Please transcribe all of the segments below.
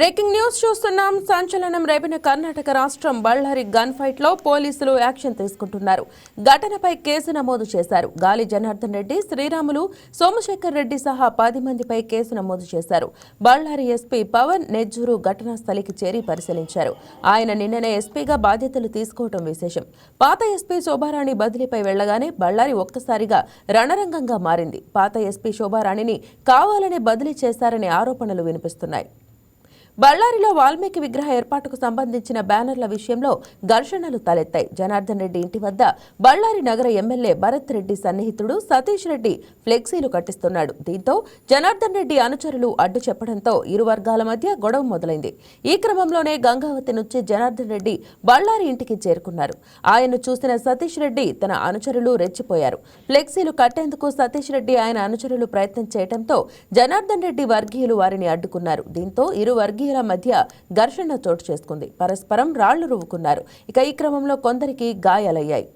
Breaking news చూస్తున్నాం. సంచలనం రేపిన కర్ణాటక రాష్ట్రం బళ్ళారి గన్ ఫైట్లో పోలీసులు యాక్షన్ తీసుకుంటున్నారు. ఘటనపై కేసు నమోదు చేశారు. గాలి జనార్దన్ రెడ్డి శ్రీరాములు సోమశేఖర్ రెడ్డి సహా పది మందిపై కేసు నమోదు చేశారు. బళ్ళారి ఎస్పీ పవన్ నెజ్జూరు ఘటనా స్థలికి చేరి పరిశీలించారు. ఆయన నిన్ననే ఎస్పీగా బాధ్యతలు తీసుకోవడం విశేషం. పాత ఎస్పీ శోభారాణి బదిలీపై వెళ్ళగానే బళ్ళారి ఒక్కసారిగా రణరంగంగా మారింది. పాత ఎస్పీ శోభారాణిని కావాలనే బదిలీ చేశారనే ఆరోపణలు వినిపిస్తున్నాయి. బళ్ళారిలో వాల్మీకి విగ్రహ ఏర్పాటుకు సంబంధించిన బ్యానర్ల విషయంలో ఘర్షణలు తలెత్తాయి. జనార్దన్ రెడ్డి ఇంటి వద్ద బళ్ళారి నగర ఎమ్మెల్యే భరత్ రెడ్డి సన్నిహితుడు సతీష్ రెడ్డి ఫ్లెక్సీలు కట్టిస్తున్నాడు. దీంతో జనార్దన్ రెడ్డి అనుచరులు అడ్డు చెప్పడంతో ఇరు వర్గాల మధ్య గొడవ మొదలైంది. ఈ క్రమంలోనే గంగావతి నుంచి జనార్దన్ రెడ్డి బళ్ళారి ఇంటికి చేరుకున్నారు. ఆయన్ను చూసిన సతీష్ రెడ్డి తన అనుచరులు రెచ్చిపోయారు. ఫ్లెక్సీలు కట్టేందుకు సతీష్ రెడ్డి ఆయన అనుచరులు ప్రయత్నం చేయడంతో జనార్దన్ రెడ్డి వర్గీయులు వారిని అడ్డుకున్నారు. దీంతో ఇరు వర్గీయుల మధ్య ఘర్షణ చోటు చేసుకుంది. పరస్పరం రాళ్ళు రువ్వుకున్నారు. ఇక ఈ క్రమంలో కొందరికి గాయాలయ్యాయి.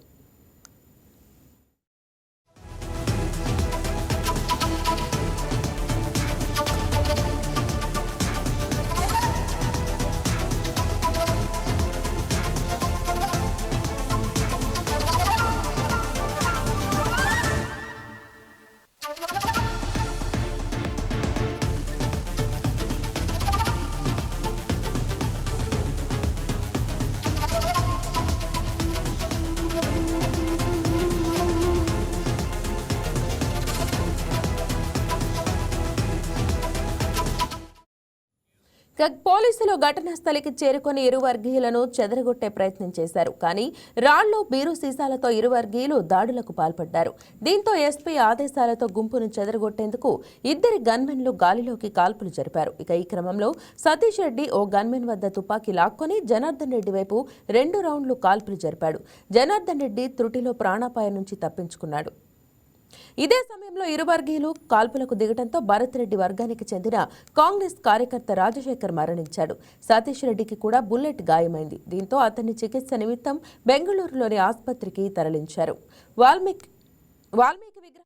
పోలీసులు ఘటనా స్థలికి చేరుకొని ఇరు వర్గీయులను చెదరగొట్టే ప్రయత్నం చేశారు. కానీ రాళ్ళు బీరు సీసాలతో ఇరు వర్గీయులు దాడులకు పాల్పడ్డారు. దీంతో ఎస్పీ ఆదేశాలతో గుంపును చెదరగొట్టేందుకు ఇద్దరి గన్మెన్లు గాలిలోకి కాల్పులు జరిపారు. ఇక ఈ క్రమంలో సతీష్ రెడ్డి ఓ గన్మెన్ వద్ద తుపాకీ లాక్కొని జనార్దన్ రెడ్డి వైపు రెండు రౌండ్లు కాల్పులు జరిపాడు. జనార్దన్ రెడ్డి త్రుటిలో ప్రాణాపాయం నుంచి తప్పించుకున్నాడు. ఇదే సమయంలో ఇరు వర్గీయులు కాల్పులకు దిగడంతో భరత్ రెడ్డి వర్గానికి చెందిన కాంగ్రెస్ కార్యకర్త రాజశేఖర్ మరణించాడు. సతీష్ రెడ్డికి కూడా బుల్లెట్ గాయమైంది. దీంతో అతన్ని చికిత్స నిమిత్తం బెంగళూరులోని ఆసుపత్రికి తరలించారు. వాల్మీకి వాల్మీకి విగ్రహం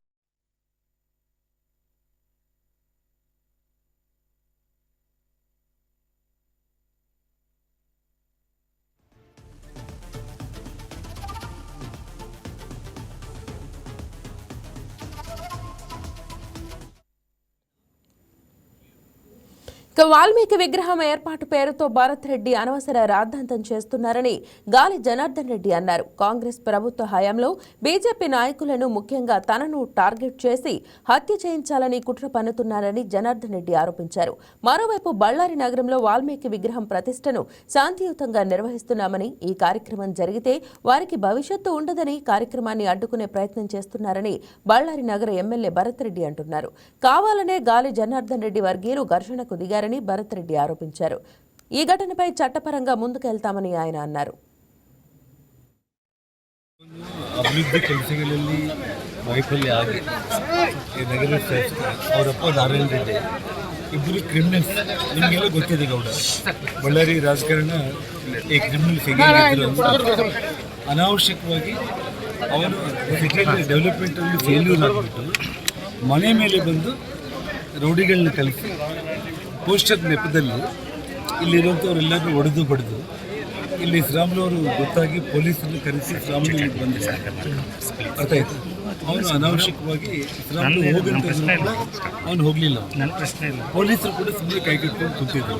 ఇక వాల్మీకి విగ్రహం ఏర్పాటు పేరుతో భరత్ రెడ్డి అనవసర రాద్ధాంతం చేస్తున్నారని గాలి జనార్దన్ రెడ్డి అన్నారు. కాంగ్రెస్ ప్రభుత్వ హయాంలో బీజేపీ నాయకులను ముఖ్యంగా తనను టార్గెట్ చేసి హత్య చేయించాలని కుట్ర పన్నుతున్నారని జనార్దన్ రెడ్డి ఆరోపించారు. మరోవైపు బళ్ళారి నగరంలో వాల్మీకి విగ్రహం ప్రతిష్టను శాంతియుతంగా నిర్వహిస్తున్నామని ఈ కార్యక్రమం జరిగితే వారికి భవిష్యత్తు ఉండదని కార్యక్రమాన్ని అడ్డుకునే ప్రయత్నం చేస్తున్నారని బళ్ళారి నగర ఎమ్మెల్యే భరత్ రెడ్డి అంటున్నారు. కావాలనే గాలి జనార్దన్ రెడ్డి వర్గీయులు ఘర్షణకు దిగారని భరత్ రెడ్డి ఆరోపించారు ఈ ఘటనపై చట్టపరంగా ముందుకెళ్తామని ఆయన అన్నారు ಅಭಿವೃದ್ಧಿ ಕೆಲಸಗಳಲ್ಲಿ ವೈಫಲ್ಯ ಆಗಿ ಈ ನಗರ ಶಾಸಕ ಅವರಪ್ಪ ನಾರಾಯಣ ರೆಡ್ಡಿ ಇಬ್ಬರು ಕ್ರಿಮಿನಲ್ಸ್ ನಿಮಗೆಲ್ಲ ಗೊತ್ತಿದೆ ಗೌಡ ಬಳ್ಳಾರಿ ರಾಜಕಾರಣ ಈ ಕ್ರಿಮಿನಲ್ಸ್ ಹೇಗೆ ಅನಾವಶ್ಯಕವಾಗಿ ಅವನು ಸಿಟಿಯಲ್ಲಿ ಡೆವಲಪ್ಮೆಂಟಲ್ಲಿ ಫೇಲ್ಯೂರ್ ಆಗಿಬಿಟ್ಟು ಮನೆ ಮೇಲೆ ಬಂದು ರೌಡಿಗಳನ್ನ ಕಲಿಸಿ ಪೋಸ್ಟರ್ ನೆಪದಲ್ಲಿ ಇಲ್ಲಿರುವಂಥವ್ರೆಲ್ಲರೂ ಒಡೆದು ಬಡಿದು ಇಲ್ಲಿ ಶ್ರಾಮ್ಲು ಅವರು ಗೊತ್ತಾಗಿ ಪೊಲೀಸರನ್ನು ಕರೆಸಿ ಶ್ರಾಮ್ಲು ಇಲ್ಲಿಗೆ ಬಂದಿದ್ದಾರೆ ಅರ್ಥ ಆಯ್ತು? ಅವನು ಅನಾವಶ್ಯಕವಾಗಿ ಶ್ರಾಮ್ಲು ಹೋಗಂತ ಅವನು ಹೋಗಲಿಲ್ಲ. ನನ್ನ ಪ್ರಶ್ನೆ ಇಲ್ಲ. ಪೊಲೀಸರು ಕೂಡ ಸುಮ್ಮನೆ ಕೈ ಕಟ್ಕೊಂಡು ಕೂತಿದ್ದರು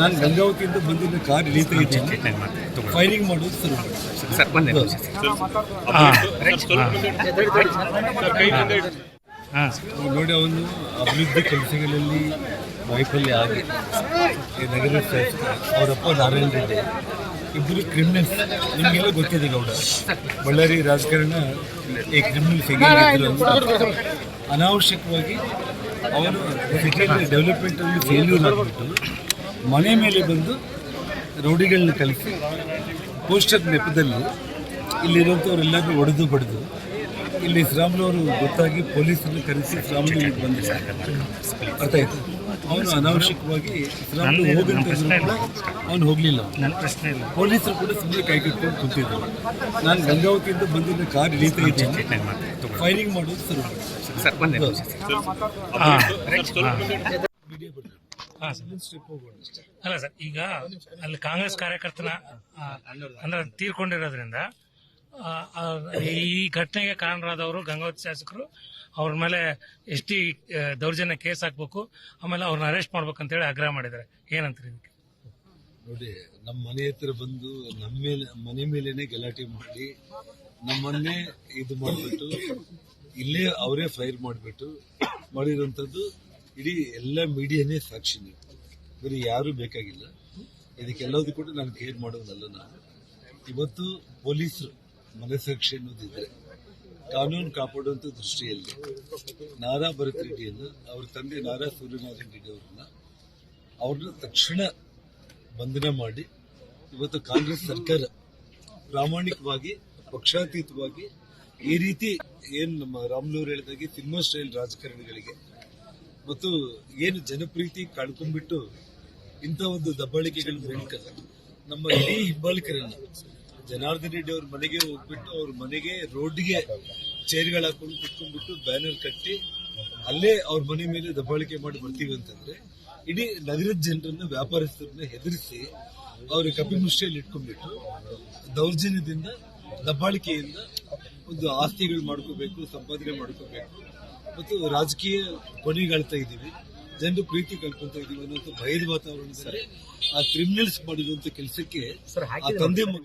ನಾನು ಗಂಗಾವತಿಯಿಂದ ಬಂದಿದ್ದ ಕಾರ್ ರೀತಿ ಇದ್ದೀನಿ ಫೈರಿಂಗ್ ಮಾಡೋದು ಶುರು ಮಾಡಿ. ನೋಡಿ ಅವನು ಅಭಿವೃದ್ಧಿ ಕೆಲಸಗಳಲ್ಲಿ ವೈಫಲ್ಯ ಆಗಿ ಈ ನಗರ ಅವರಪ್ಪ ನಾರಾಯಣ ರೆಡ್ಡಿ ಇಬ್ಬರು ಕ್ರಿಮಿನಲ್ಸ್ ನಿಮಗೆಲ್ಲ ಗೊತ್ತಿದೆ ಗೌಡ. ಬಳ್ಳಾರಿ ರಾಜಕಾರಣ ಈ ಕ್ರಿಮಿನಲ್ಸ್ ಹೇಗೆ ಅನಾವಶ್ಯಕವಾಗಿ ಅವರು ಡೆವಲಪ್ಮೆಂಟಲ್ಲಿ ಫೇಲ್ಯೂರ್ ಆಗಿಬಿಟ್ಟು ಮನೆ ಮೇಲೆ ಬಂದು ರೌಡಿಗಳನ್ನ ಕಲಿಸಿ ಪೋಸ್ಟರ್ ನೆಪದಲ್ಲಿ ಇಲ್ಲಿರುವಂಥವ್ರೆಲ್ಲರೂ ಒಡೆದು ಬಡಿದು ಇಲ್ಲಿ ಶ್ರಾಮ್ಲು ಅವರು ಗೊತ್ತಾಗಿ ಪೊಲೀಸರನ್ನು ಕರೆಸಿ ಶ್ರಾಮ್ಲು ಬಂದಿದ್ದಾರೆ ಅರ್ಥ ಆಯ್ತು? ಅವನು ಅನಾವಶ್ಯಕವಾಗಿ ಅವನು ಹೋಗಲಿಲ್ಲ. ನನ್ನ ಪ್ರಶ್ನೆ ಇಲ್ಲ. ಪೊಲೀಸರು ಕೂಡ ಸುಮ್ಮನೆ ಕೈ ಕಟ್ಕೊಂಡು ಕೂತಿದ್ರು. ನಾನು ಗಂಗಾವತಿಯಿಂದ ಬಂದಿದ್ದ ಕಾರ್ ಇಳೀತಾ ಇದ್ದೀನಿ ಫೈರಿಂಗ್ ಮಾಡೋದು ಶುರು. ಸರ್ ಅಲ್ಲ ಸರ್ ಈಗ ಅಲ್ಲಿ ಕಾಂಗ್ರೆಸ್ ಕಾರ್ಯಕರ್ತನ ಅಂದ್ರೆ ತೀರ್ಕೊಂಡಿರೋದ್ರಿಂದ ಈ ಘಟನೆಗೆ ಕಾರಣರಾದವರು ಗಂಗಾವತಿ ಶಾಸಕರು ಅವ್ರ ಮೇಲೆ ಎಸ್ ಟಿ ದೌರ್ಜನ್ಯ ಕೇಸ್ ಹಾಕ್ಬೇಕು, ಆಮೇಲೆ ಅವ್ರನ್ನ ಅರೆಸ್ಟ್ ಮಾಡ್ಬೇಕಂತೇಳಿ ಆಗ್ರಹ ಮಾಡಿದ್ದಾರೆ. ಏನಂತೀರಿ ಇದಕ್ಕೆ? ನೋಡಿ ನಮ್ಮ ಮನೆ ಹತ್ರ ಬಂದು ನಮ್ಮ ಮೇಲೆ, ಮನೆ ಮೇಲೇನೆ ಗಲಾಟೆ ಮಾಡಿ, ನಮ್ಮನ್ನೇ ಇದು ಮಾಡಿಬಿಟ್ಟು, ಇಲ್ಲೇ ಅವರೇ ಫೈರ್ ಮಾಡಿಬಿಟ್ಟು ಮಾಡಿರುವಂಥದ್ದು ಇಡೀ ಎಲ್ಲ ಮೀಡಿಯಾನೇ ಸಾಕ್ಷಿ ಬರೀ ಯಾರು ಬೇಕಾಗಿಲ್ಲ. ಇದಕ್ಕೆಲ್ಲದೂ ಕೂಡ ನಾನು ಕೇರ್ ಮಾಡೋದಲ್ಲ ನಾನು. ಇವತ್ತು ಪೊಲೀಸರು ಸಾಕ್ಷಿ ಅನ್ನೋದಿದ್ರೆ ಕಾನೂನು ಕಾಪಾಡುವಂಥ ದೃಷ್ಟಿಯಲ್ಲಿ ನಾರಾ ಭರತ್ ರೆಡ್ಡಿಯನ್ನು ಅವ್ರ ತಂದೆ ನಾರಾ ಸೂರ್ಯನಾರಾಯಣ ರೆಡ್ಡಿ ಅವರನ್ನ ಅವ್ರನ್ನ ತಕ್ಷಣ ಬಂಧನ ಮಾಡಿ ಇವತ್ತು ಕಾಂಗ್ರೆಸ್ ಸರ್ಕಾರ ಪ್ರಾಮಾಣಿಕವಾಗಿ, ಪಕ್ಷಾತೀತವಾಗಿ ಈ ರೀತಿ ಏನ್ ನಮ್ಮ ರಾಮ್ನೂರ್ ಹೇಳಿದಾಗೆ ಸಿನಿಮಾ ಸ್ಟೈಲ್ ರಾಜಕಾರಣಿಗಳಿಗೆ ಮತ್ತು ಏನು ಜನಪ್ರೀತಿ ಕಳ್ಕೊಂಡ್ಬಿಟ್ಟು ಇಂಥ ಒಂದು ದಬ್ಬಾಳಿಕೆಗಳ ಮೂಲಕ ನಮ್ಮ ಇಡೀ ಹಿಂಬಾಲಿಕರನ್ನ ಜನಾರ್ದನ್ ರೆಡ್ಡಿ ಅವ್ರ ಮನೆಗೆ ಹೋಗ್ಬಿಟ್ಟು ಅವ್ರ ಮನೆಗೆ ರೋಡ್ಗೆ ಚೇರ್ಗಳು ಹಾಕೊಂಡು ಕುತ್ಕೊಂಡ್ಬಿಟ್ಟು ಬ್ಯಾನರ್ ಕಟ್ಟಿ ಅಲ್ಲೇ ಅವ್ರ ಮನೆ ಮೇಲೆ ದಬ್ಬಾಳಿಕೆ ಮಾಡಿ ಬರ್ತೀವಿ ಅಂತಂದ್ರೆ ಇಡೀ ನಗರದ ಜನರನ್ನ ವ್ಯಾಪಾರಸ್ಥರನ್ನ ಹೆದರಿಸಿ ಅವ್ರಿಗೆ ಕಪಿಮುಷ್ಟಿಯಲ್ಲಿ ಇಟ್ಕೊಂಡ್ಬಿಟ್ಟು ದೌರ್ಜನ್ಯದಿಂದ ದಬ್ಬಾಳಿಕೆಯಿಂದ ಒಂದು ಆಸ್ತಿಗಳು ಮಾಡ್ಕೋಬೇಕು ಸಂಪಾದನೆ ಮಾಡ್ಕೋಬೇಕು ಮತ್ತು ರಾಜಕೀಯ ಕೊನೆಗಾಳ್ತಾ ಇದ್ದೀವಿ ಜನರು ಪ್ರೀತಿ ಕಳ್ಕೊತಾ ಇದೀವಿ ಅನ್ನೋ ಭಯದ ವಾತಾವರಣ ಆ ಕ್ರಿಮಿನಲ್ಸ್ ಮಾಡಿದಂತ ಕೆಲಸಕ್ಕೆ ತಂದೆ ಮಗ